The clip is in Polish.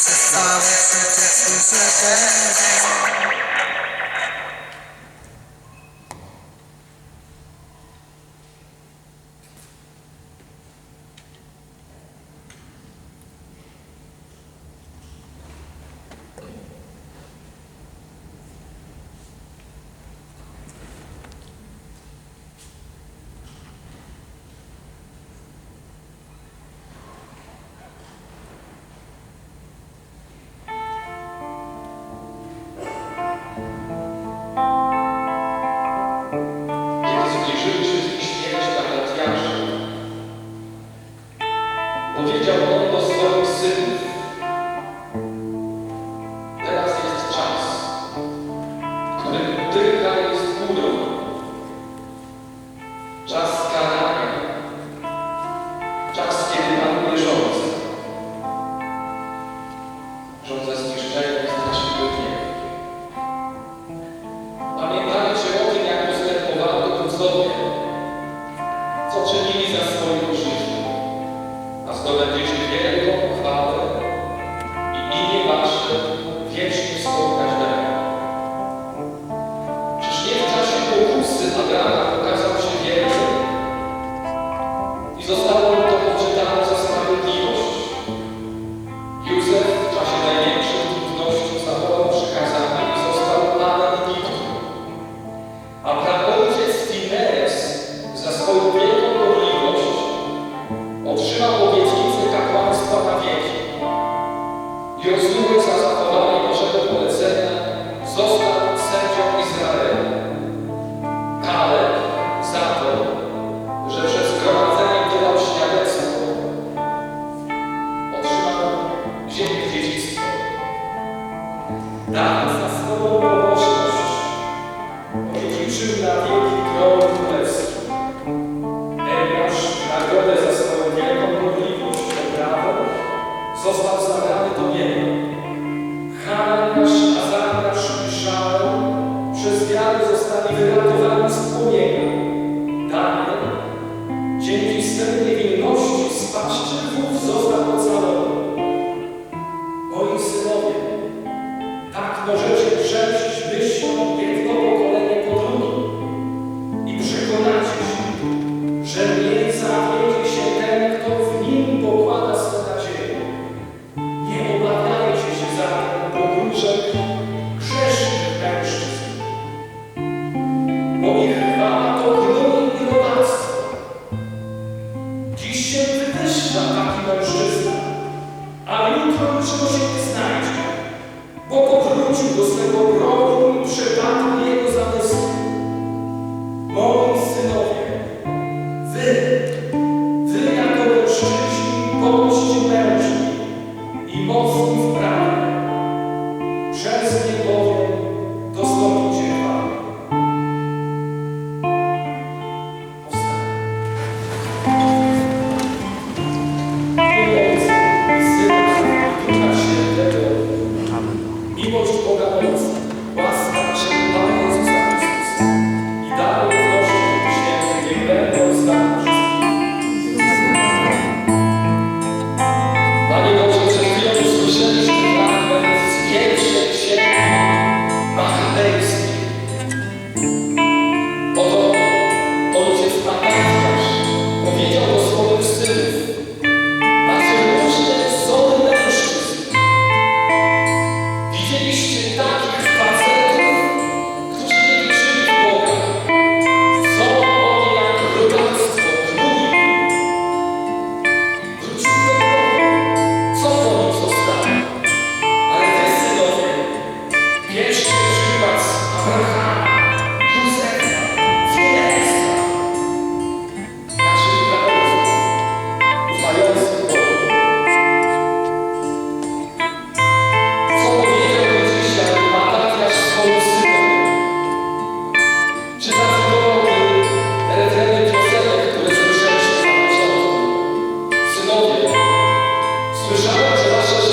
It's a song, it's a, it's a, it's John Zastiszczek, dając na swoją odziedziczył na wieki tron królewski. Eliasz nagrodę za swoją wielką gorliwość, został znaleziony Божу до свого правого шитання його занесли. das nossas